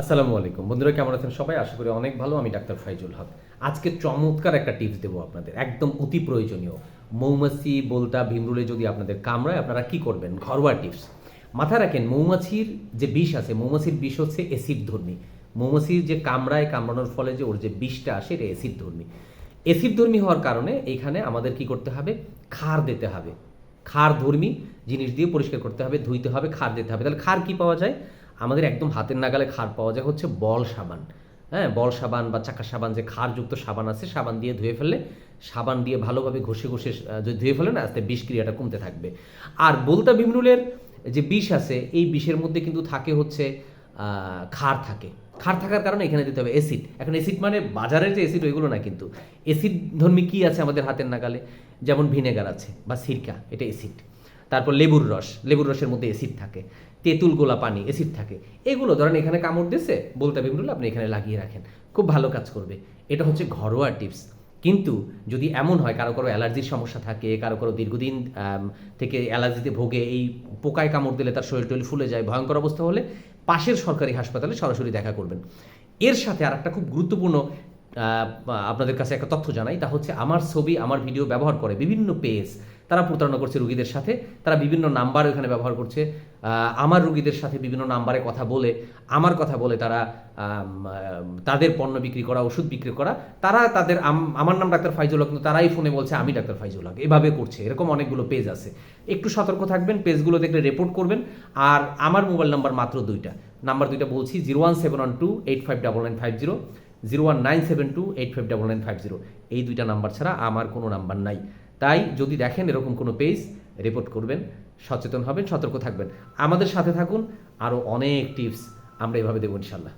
আসসালামু আলাইকুম। বন্ধুরা, কেমন আছেন সবাই? আশা করি অনেক ভালো। আমি ডাক্তার ফাইজুল হক। আজকে চমৎকার একটা টিপস দেবো আপনাদের। একদম অতি প্রয়োজনীয়। মৌমাছি, বলতা, ভিমরুলে যদি আপনাদের কামড়ায়, আপনারা কি করবেন? ঘরোয়া টিপস। মাথায় রাখেন, মৌমাছির যে বিষ আছে, মৌমাছির বিষ হচ্ছে অ্যাসিড ধর্মী। মৌমাছির যে কামড়ায়, কামড়ানোর ফলে যে ওর যে বিষটা আসে, এটা অ্যাসিড ধর্মী। অ্যাসিড ধর্মী হওয়ার কারণে এইখানে আমাদের কি করতে হবে? খার দিতে হবে। খার ধর্মী জিনিস দিয়ে পরিষ্কার করতে হবে, ধুইতে হবে খার দিতে হবে। তাহলে খার কি পাওয়া যায়? আমাদের একদম হাতের নাগালে খার পাওয়া যায় হচ্ছে বল সাবান। হ্যাঁ বল সাবান বা চাকা সাবান, যে খারযুক্ত সাবান আছে, সাবান দিয়ে ধুয়ে ফেললে, সাবান দিয়ে ভালোভাবে ঘষে ঘষে যদি ধুয়ে ফেলে না, আস্তে বিষক্রিয়াটা কমতে থাকবে। আর বলতা বিমরুলের যে বিষ আছে, এই বিষের মধ্যে কিন্তু থাকে হচ্ছে খার থাকে। খার থাকার কারণে এখানে দিতে হবে অ্যাসিড। এখন অ্যাসিড মানে বাজারের যে অ্যাসিড, ওইগুলো না কিন্তু। অ্যাসিড ধর্মী কী আছে আমাদের হাতের নাগালে? যেমন ভিনেগার আছে বা সিরকা, এটা অ্যাসিড। তারপর লেবুর রস, লেবুর রসের মধ্যে অ্যাসিড থাকে, তেঁতুল গোলা পানি অ্যাসিড থাকে। এগুলো ধরেন এখানে কামড় দিছে, বলতে বিমরুল আপনি এখানে লাগিয়ে রাখেন। খুব ভালো কাজ করবে। এটা হচ্ছে ঘরোয়া টিপস। কিন্তু যদি এমন হয়, কারও কারও অ্যালার্জির সমস্যা থাকে, কারও কারও দীর্ঘদিন থেকে অ্যালার্জিতে ভোগে, এই পোকায় কামড় দিলে তার শরীর টরীর ফুলে যায়, ভয়ঙ্কর অবস্থা হলে পাশের সরকারি হাসপাতালে সরাসরি দেখা করবেন। এর সাথে আর একটা খুব গুরুত্বপূর্ণ আপনাদের কাছে একটা তথ্য জানাই, তা হচ্ছে আমার ছবি, আমার ভিডিও ব্যবহার করে বিভিন্ন পেজ তারা প্রতারণা করছে রুগীদের সাথে, তারা বিভিন্ন নাম্বার ওখানে ব্যবহার করছে আমার রুগীদের সাথে বিভিন্ন নাম্বারে কথা বলে, আমার কথা বলে তারা তাদের পণ্য বিক্রি করা, ওষুধ বিক্রি করা, তারা তাদের আমার নাম ডাক্তার ফাইজুল হক, কিন্তু তারাই ফোনে বলছে, আমি ডাক্তার ফাইজুল হক। এভাবে করছে, এরকম অনেকগুলো পেজ আছে। একটু সতর্ক থাকবেন পেজগুলো দেখলে রিপোর্ট করবেন, আর আমার মোবাইল নাম্বার মাত্র দুইটা। নাম্বার দুইটা বলছি zero one seven one two eight five double nine five zero zero one nine seven two eight five double nine five zero এই দুইটা নাম্বার ছাড়া আমার কোনো নাম্বার নাই। তাই যদি দেখেন এরকম কোনো পেজ রিপোর্ট করবেন, সচেতন হবেন, সতর্ক থাকবেন। আমাদের সাথে থাকুন আরও অনেক টিপস আমরা এভাবে দেবো ইনশাল্লাহ।